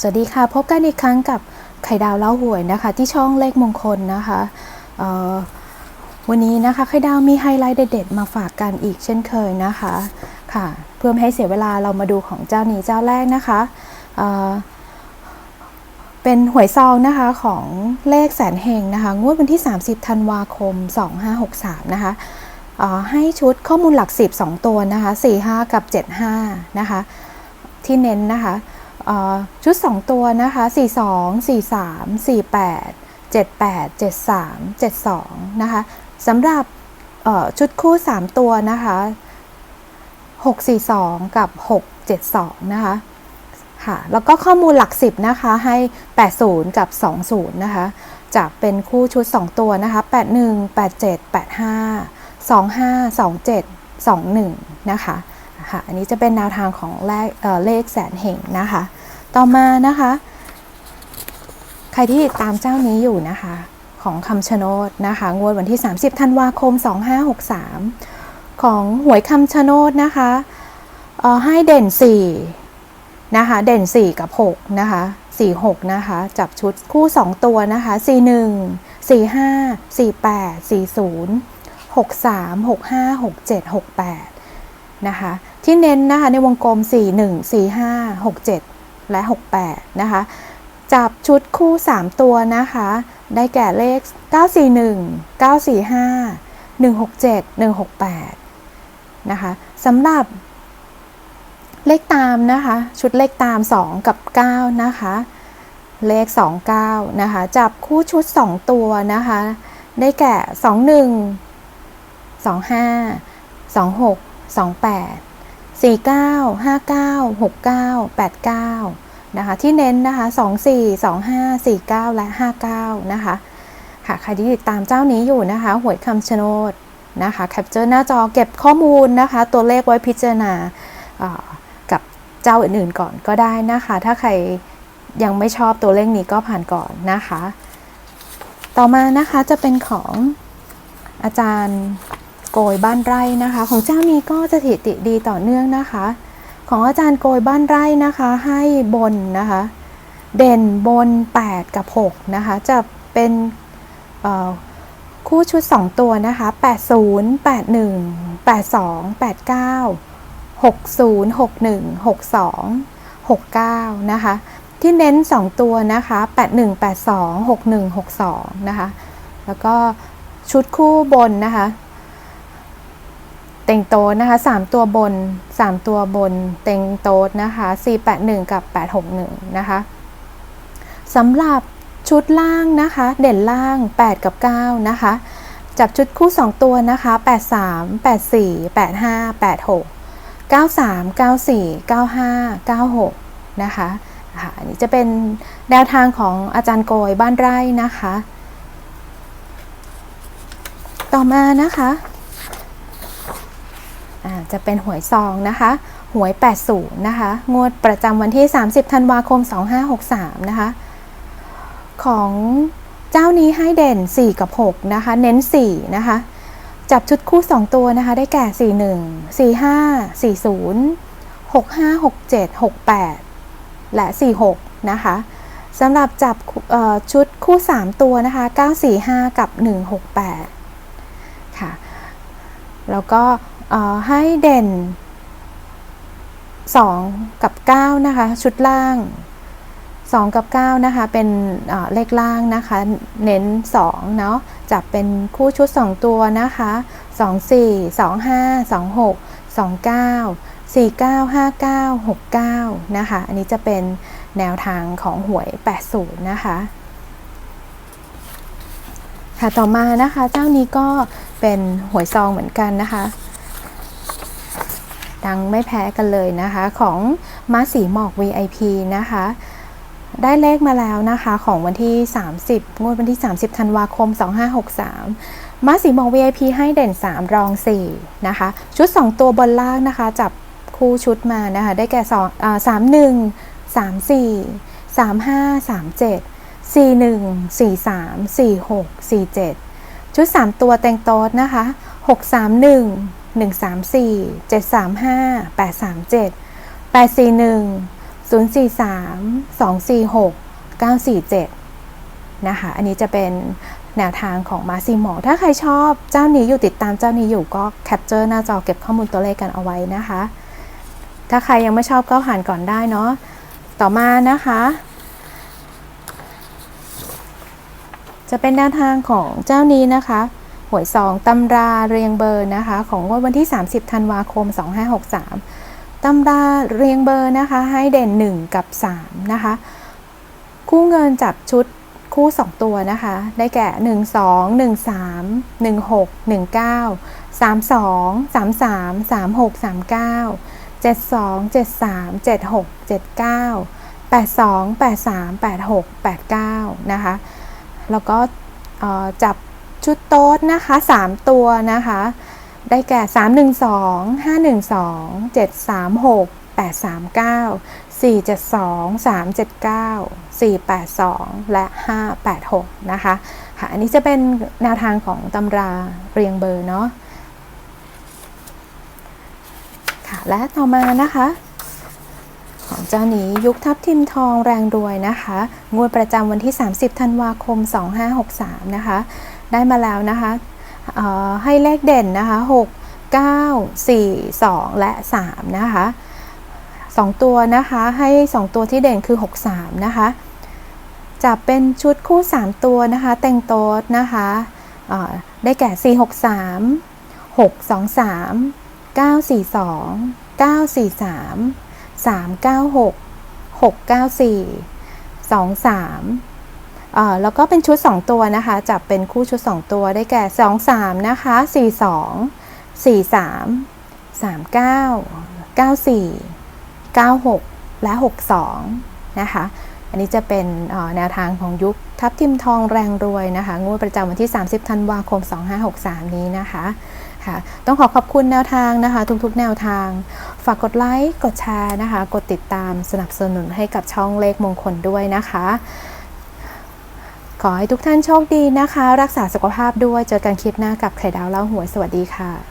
สวัสดีค่ะ พบกันอีกครั้งกับไข่ดาวเล่าหวยนะคะ ที่ช่องเลขมงคลนะคะวันนี้นะคะไข่ดาวมีไฮไลท์เด็ดๆมาฝากกันอีกเช่นเคยนะคะค่ะ เพื่อไม่ให้เสียเวลาเรามาดูของเจ้านี้เจ้าแรกนะคะเเป็นหวยซองนะคะของเลขแสนเฮงนะคะงวดวันที่ 30ธันวาคม 2563 นะคะให้ชุดข้อมูลหลัก 10 2 ตัวนะคะ 45 กับ 75 นะคะ ที่เน้นนะคะ ชุด 2 ตัวนะคะ 42 43 48 78 73 72 นะคะสำหรับชุดคู่ 3 ตัวนะคะ 642 กับ 672 นะคะค่ะแล้วก็ข้อมูลหลัก 10 นะคะ ให้ 80 กับ 20 นะคะ จะเป็นคู่ชุด 2 ตัวนะคะ 81 87 85 25 27 21 นะคะค่ะอันนี้จะเป็นแนวทางของเลขเอ่อเลขแสนเห่งนะคะ ต่อมานะคะ ใครที่ตามเจ้านี้อยู่นะคะ ของคำชะโนดนะคะ งวดวันที่ 30 ธันวาคม 2563 ของหวยคำชะโนดนะคะให้เด่น 4 นะคะ เด่น 4 กับ 6 นะคะ 46 นะคะ จับชุดคู่ 2 ตัวนะคะ 41 45 48 40 63 65 67 68 นะคะ ที่เน้นนะคะในวงกลม 41 45 67 และ 68 นะคะ จับชุดคู่ 3 ตัวนะคะ ได้แก่เลข 941 945 167 168 นะคะสำหรับเลขตามนะคะ ชุดเลขตาม 2 กับ 9 นะคะ เลข 29 นะคะ จับคู่ชุด 2 ตัวนะคะ ได้แก่ 21 25 26 28 49 59 69 89 นะคะ ที่เน้นนะคะ 24 25 49 และ 59 นะคะ ค่ะ ใครที่ติดตามเจ้านี้อยู่นะคะ หวยคำชะโนดนะคะ แคปเจอร์หน้าจอเก็บข้อมูลนะคะ ตัวเลขไว้พิจารณาอ่ากับเจ้าอื่นๆก่อนก็ได้นะคะ ถ้าใครยังไม่ชอบตัวเลขนี้ก็ผ่านก่อนนะคะ ต่อมานะคะจะเป็นของอาจารย์ โกยบ้านไร่นะคะ ของเจ้านี้ก็จะสถิติดีต่อเนื่องนะคะ ของอาจารย์โกยบ้านไร่นะคะ ให้บนนะคะ เด่นบน 8 กับ 6 นะคะ จะเป็นคู่ชุด 2 ตัวนะคะ 80 81 82 89 60 61 62 69 นะคะ ที่เน้น 2 ตัวนะคะ 81 82 61 62 นะคะ แล้วก็ชุดคู่บนนะคะ เต็งโต๊ดนะคะ 3 ตัวบน 3 ตัวบน เต็งโต๊ดนะคะ 481 กับ 861 นะคะสำหรับชุดล่างนะคะ เด่นล่าง 8 กับ 9 นะคะ จับชุดคู่ 2 ตัวนะคะ 83 84 85 86 93 94 95 96 นะคะค่ะอันนี้จะเป็นแนวทางของอาจารย์โกยบ้านไร่นะคะ ต่อมานะคะ จะเป็นหวยซองนะคะ หวย 80 นะคะ งวดประจำวันที่ 30 ธันวาคม 2563 นะคะ ของเจ้านี้ให้เด่น 4 กับ 6 นะคะ เน้น 4 นะคะ จับชุดคู่ 2 ตัวนะคะ ได้แก่ 41 45 40 65 67 68 และ 46 นะคะสำหรับจับชุดคู่ 3 ตัวนะคะ 945 กับ 168 ค่ะ แล้วก็ ให้เด่น 2 กับ 9 นะคะ ชุดล่าง 2 กับ 9 นะคะ เป็นเลขล่างนะคะ เน้น 2 เนาะจับเป็นคู่ชุด 2 ตัวนะคะ 24 25 26 29 49 59 69 นะคะ อันนี้จะเป็นแนวทางของหวย 80 นะคะ ค่ะ ต่อมานะคะ เจ้านี้ก็เป็นหวยซองเหมือนกันนะคะ ดังไม่แพ้กันเลยนะคะของม้าสีหมอก VIP นะคะได้เลขมาแล้วนะคะของวันที่ 30 งวดวันที่ 30ธันวาคม 2563ม้าสีหมอก VIP ให้เด่น 3 รอง 4 นะคะ ชุด 2 ตัวบนล่างนะคะ จับคู่ชุดมานะคะ ได้แก่2อ่า31 34 35 37 41 43 46 47 ชุด 3 ตัวแตงโต๊ดนะคะ 631 134 735 837 841 043 246 947 นะคะ อันนี้จะเป็นแนวทางของมาซิโมอ ถ้าใครชอบเจ้านี้อยู่ติดตามเจ้านี้อยู่ก็แคปเจอร์หน้าจอเก็บข้อมูลตัวเลขกันเอาไว้นะคะ ถ้าใครยังไม่ชอบก็ผ่านก่อนได้เนาะ ต่อมานะคะ จะเป็นแนวทางของเจ้านี้นะคะ หวยซองตำราเรียงเบอร์นะคะ ของงวดวันที่ 30ธันวาคม 2563ตำราเรียงเบอร์นะคะ ให้เด่น 1 กับ 3 นะคะ คู่เงินจับชุดคู่ 2 ตัวนะคะ ได้แก่ 1 2 1 3 1 6 1 9 3 2 3 3 3 6 3 9 7 2 7 3 7 6 7 9 8 2 8 3 8 6 8 9 นะคะ แล้วก็จับ ชุดโต๊ดนะคะ 3 ตัวนะคะ ได้แก่ 3 1 2 5 1 2 7 3 6 8 3 9 4 7 2 3 7 9 4 8 2 และ 5 8 6 นะคะค่ะอันนี้จะเป็นแนวทางของตำราเรียงเบอร์เนาะค่ะและต่อมานะคะ ของเจ้านี้ยุคทับทิมทองแรงรวยนะคะ งวดประจำวันที่ 30 ธันวาคม 2563 นะคะ ได้มาแล้วนะคะให้เลขเด่นนะคะ6 9 4 2 และ 3 นะคะ 2 ตัวนะคะ ให้ 2 ตัวที่เด่นคือ 6 3 นะคะ จะเป็นชุดคู่ 3 ตัวนะคะ แต่งโต๊ดนะคะเอ่อได้แก่ 4 6 3 6 2 3 9 4 2 9 4 3 3 9 6 6 9 4 2 3เอ่อ แล้วก็เป็นชุด 2 ตัวนะคะ จับเป็นคู่ชุด 2 ตัวได้แก่ 2 3 นะคะ 4 2 4 3 3 9 9 4 9 6 และ 6 2 นะคะ อันนี้จะเป็นแนวทางของยุคทับทิมทองแรงรวยนะคะ งวดประจำวันที่ 30 ธันวาคม 2563 นี้นะคะค่ะต้องขอขอบคุณแนวทางนะคะ ทุกๆ แนวทาง ฝากกดไลค์ กดแชร์นะคะ กดติดตามสนับสนุนให้กับช่องเลขมงคลด้วยนะคะ ขอให้ทุกท่านโชคดีนะคะ รักษาสุขภาพด้วย เจอกันคลิปหน้ากับไข่ดาวเล่าหวย สวัสดีค่ะ